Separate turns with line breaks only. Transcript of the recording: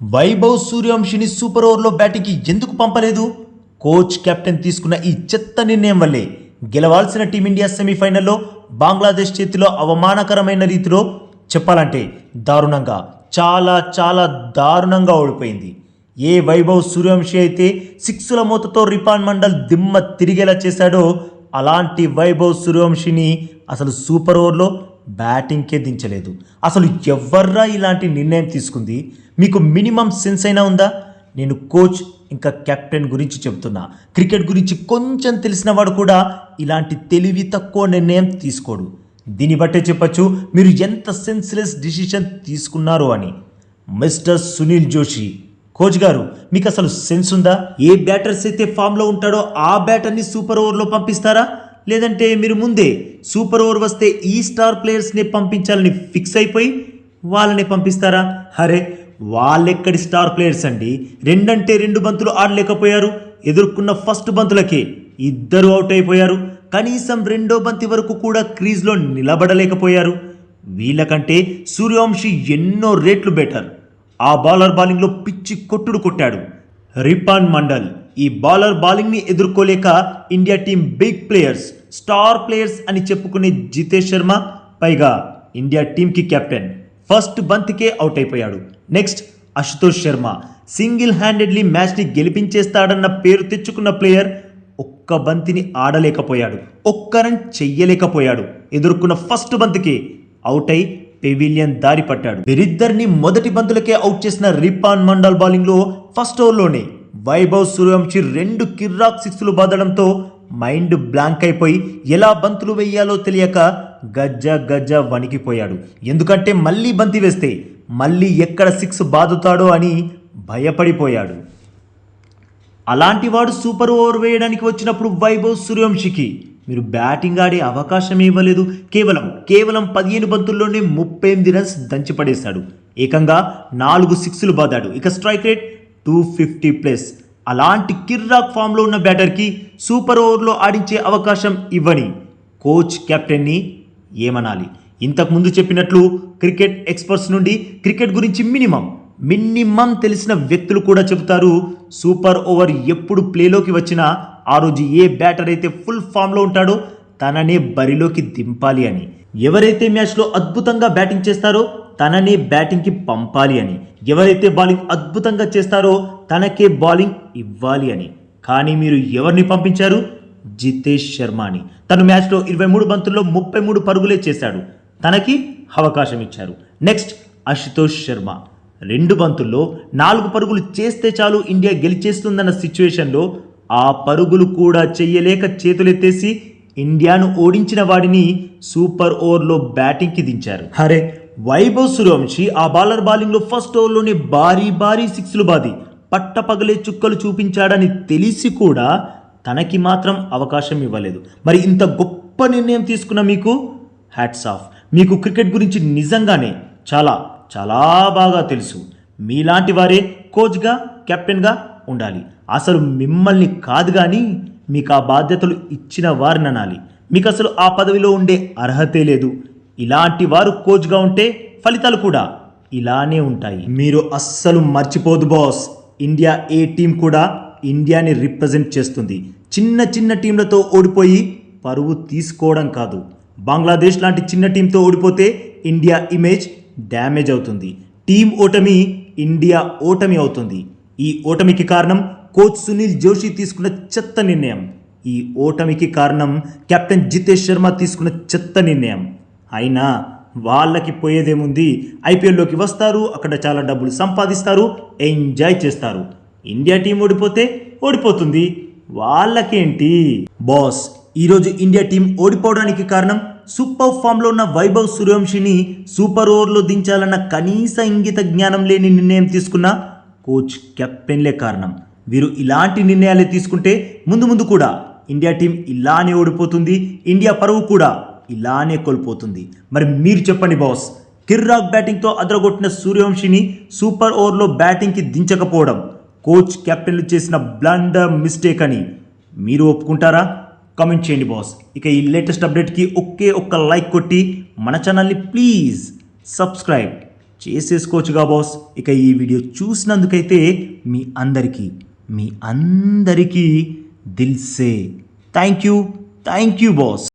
Vaibhav సూర్యవంశిని super ఓవర్లో బ్యాటింగ్కి ఎందుకు పంపలేదు? కోచ్ కెప్టెన్ తీసుకున్న ఈ చెత్త నిర్ణయం వల్లే గెలవాల్సిన టీమిండియా సెమీఫైనల్లో బంగ్లాదేశ్ చేతిలో అవమానకరమైన రీతిలో చెప్పాలంటే దారుణంగా చాలా చాలా దారుణంగా ఓడిపోయింది. ఏ వైభవ్ సూర్యవంశి అయితే సిక్సుల మూతతో రిపాన్ మండల్ దిమ్మ తిరిగేలా చేశాడో అలాంటి వైభవ్ సూర్యవంశిని అసలు సూపర్ ఓవర్లో బ్యాటింగ్కే దించలేదు. అసలు ఎవర్రా ఇలాంటి నిర్ణయం తీసుకుంది? మీకు మినిమం సెన్స్ అయినా ఉందా? నేను కోచ్ ఇంకా కెప్టెన్ గురించి చెప్తున్నా. క్రికెట్ గురించి కొంచెం తెలిసిన వాడు కూడా ఇలాంటి తెలివి తక్కువ నిర్ణయం తీసుకోడు. దీన్ని బట్టే చెప్పచ్చు మీరు ఎంత సెన్స్లెస్ డిసిషన్ తీసుకున్నారు అని. మిస్టర్ సునీల్ జోషి కోచ్ గారు మీకు అసలు సెన్స్ ఉందా? ఏ బ్యాటర్స్ అయితే ఫామ్లో ఉంటాడో ఆ బ్యాటర్ని సూపర్ ఓవర్లో పంపిస్తారా? లేదంటే మీరు ముందే సూపర్ ఓవర్ వస్తే ఈ స్టార్ ప్లేయర్స్ని పంపించాలని ఫిక్స్ అయిపోయి వాళ్ళని పంపిస్తారా? అరే వాళ్ళెక్కడి స్టార్ ప్లేయర్స్ అండి? రెండంటే రెండు బంతులు ఆడలేకపోయారు. ఎదుర్కొన్న ఫస్ట్ బంతులకే ఇద్దరు అవుట్ అయిపోయారు. కనీసం రెండో బంతి వరకు కూడా క్రీజ్లో నిలబడలేకపోయారు. వీళ్ళకంటే సూర్యవంశి ఎన్నో రేట్లు బెటర్. ఆ బౌలర్ బౌలింగ్లో పిచ్చి కొట్టుడు కొట్టాడు రిపాన్ మండల్. ఈ బౌలర్ బౌలింగ్ని ఎదుర్కోలేక India team big players star players అని చెప్పుకునే జితేష్ శర్మ పైగా ఇండియా టీంకి కెప్టెన్. ఫస్ట్ బంతికే అవుట్ అయిపోయాడు. Next Ashutosh Sharma. Single handedly మ్యాచ్ని గెలిపించేస్తాడన్న పేరు తెచ్చుకున్న ప్లేయర్ ఒక్క బంతిని ఆడలేకపోయాడు. ఒక్క రన్ చెయ్యలేకపోయాడు. ఎదుర్కొన్న ఫస్ట్ బంతికి అవుట్ అయి పెవిలియన్ దారి పట్టాడు. వీరిద్దరిని మొదటి బంతులకే అవుట్ చేసిన రిపాన్ మండల్ బౌలింగ్లో ఫస్ట్ ఓవర్లోనే వైభవ్ సూర్యవంశి రెండు కిర్రాక్ సిక్స్లు బాదడంతో మైండ్ బ్లాంక్ అయిపోయి ఎలా బంతులు వేయాలో తెలియక గజ్జ గజ్జ వణికిపోయాడు. ఎందుకంటే మళ్ళీ బంతి వేస్తే మళ్ళీ ఎక్కడ సిక్స్ బాదుతాడో అని భయపడిపోయాడు. అలాంటి వాడు సూపర్ ఓవర్ వేయడానికి వచ్చినప్పుడు వైభవ్ సూర్యవంశికి మీరు బ్యాటింగ్ ఆడే అవకాశం ఇవ్వలేదు. కేవలం కేవలం పదిహేను బంతుల్లోనే ముప్పై ఎనిమిది రన్స్ దంచిపడేశాడు. ఏకంగా నాలుగు సిక్స్లు బాదాడు. ఇక strike rate two fifty plus. అలాంటి కిర్రాక్ ఫామ్లో ఉన్న బ్యాటర్కి సూపర్ ఓవర్లో ఆడించే అవకాశం ఇవ్వని కోచ్ కెప్టెన్ని ఏమనాలి? ఇంతకుముందు చెప్పినట్లు క్రికెట్ ఎక్స్పర్ట్స్ నుండి క్రికెట్ గురించి మినిమం మినిమం తెలిసిన వ్యక్తులు కూడా చెబుతారు సూపర్ ఓవర్ ఎప్పుడు ప్లేలోకి వచ్చినా ఆ రోజు ఏ బ్యాటర్ అయితే ఫుల్ ఫామ్లో ఉంటాడో తననే బరిలోకి దింపాలి అని. ఎవరైతే మ్యాచ్లో అద్భుతంగా బ్యాటింగ్ చేస్తారో తననే బ్యాటింగ్కి పంపాలి అని. ఎవరైతే బౌలింగ్ అద్భుతంగా చేస్తారో తనకే బౌలింగ్ ఇవ్వాలి అని. కానీ మీరు ఎవరిని పంపించారు? జితేష్ శర్మని. తను మ్యాచ్లో ఇరవై మూడు బంతుల్లో ముప్పై మూడు పరుగులే చేశాడు. తనకి అవకాశం ఇచ్చారు. నెక్స్ట్ అశుతోష్ శర్మ. రెండు బంతుల్లో నాలుగు పరుగులు చేస్తే చాలు ఇండియా గెలిచేస్తుందన్న సిచ్యువేషన్లో ఆ పరుగులు కూడా చెయ్యలేక చేతులెత్తేసి ఇండియాను ఓడించిన వాడిని సూపర్ ఓవర్లో బ్యాటింగ్కి దించారు. అరే వైభవ్ సూర్యవంశీ ఆ బాలర్ బౌలింగ్లో ఫస్ట్ ఓవర్లోనే భారీ భారీ సిక్స్లు బాది. పట్టపగలే చుక్కలు చూపించాడని తెలిసి కూడా తనకి మాత్రం అవకాశం ఇవ్వలేదు. మరి ఇంత గొప్ప నిర్ణయం తీసుకున్న మీకు హ్యాట్స్ ఆఫ్. మీకు క్రికెట్ గురించి నిజంగానే చాలా చాలా బాగా తెలుసు. మీలాంటి వారే కోచ్గా కెప్టెన్గా ఉండాలి. అసలు మిమ్మల్ని కాదు కానీ మీకు ఆ బాధ్యతలు ఇచ్చిన వారిని అనాలి మీకు అసలు ఆ పదవిలో ఉండే అర్హతే లేదు. ఇలాంటి వారు కోచ్గా ఉంటే ఫలితాలు కూడా ఇలానే ఉంటాయి. మీరు అస్సలు మర్చిపోదు బాస్. ఇండియా ఏ టీం కూడా ఇండియాని రిప్రజెంట్ చేస్తుంది. చిన్న చిన్న టీంలతో ఓడిపోయి పరువు తీసుకోవడం కాదు. బంగ్లాదేశ్ లాంటి చిన్న టీంతో ఓడిపోతే ఇండియా ఇమేజ్ డ్యామేజ్ అవుతుంది. టీం ఓటమి ఇండియా ఓటమి అవుతుంది. ఈ ఓటమికి కారణం కోచ్ సునీల్ జోషి తీసుకున్న చెత్త నిర్ణయం. ఈ ఓటమికి కారణం కెప్టెన్ జితేష్ శర్మ తీసుకున్న చెత్త నిర్ణయం. అయినా వాళ్ళకి పోయేదేముంది? ఐపీఎల్లోకి వస్తారు అక్కడ చాలా డబ్బులు సంపాదిస్తారు ఎంజాయ్ చేస్తారు. ఇండియా టీం ఓడిపోతే ఓడిపోతుంది. వాళ్ళకేంటి? బాస్ ఈరోజు ఇండియా టీం ఓడిపోవడానికి కారణం సూపర్ ఫామ్లో ఉన్న వైభవ్ సూర్యవంశిని సూపర్ ఓవర్లో దించాలన్న కనీస ఇంగిత జ్ఞానం లేని నిర్ణయం తీసుకున్న కోచ్ కెప్టెన్లే కారణం. వీరు ఇలాంటి నిర్ణయాలే తీసుకుంటే ముందు ముందు కూడా ఇండియా టీం ఇలానే ఓడిపోతుంది ఇండియా పరువు కూడా. ఇలానే కోల్పోతుంది. మరి మీరు చెప్పండి బాస్ కిర్రాక్ బ్యాటింగ్తో అదరగొట్టిన సూర్యవంశిని సూపర్ ఓవర్లో బ్యాటింగ్కి దించకపోవడం కోచ్ కెప్టెన్లు చేసిన బ్లండర్ మిస్టేక్ అని మీరు ఒప్పుకుంటారా? కమెంట్ చేయండి బాస్. ఇక ఈ లేటెస్ట్ అప్డేట్కి ఒకే ఒక్క లైక్ కొట్టి మన ఛానల్ని ప్లీజ్ సబ్స్క్రైబ్ చేసేసుకోవచ్చుగా బాస్. ఇక ఈ వీడియో చూసినందుకైతే మీ అందరికీ మీ అందరికీ దిల్సే thank you thank you boss.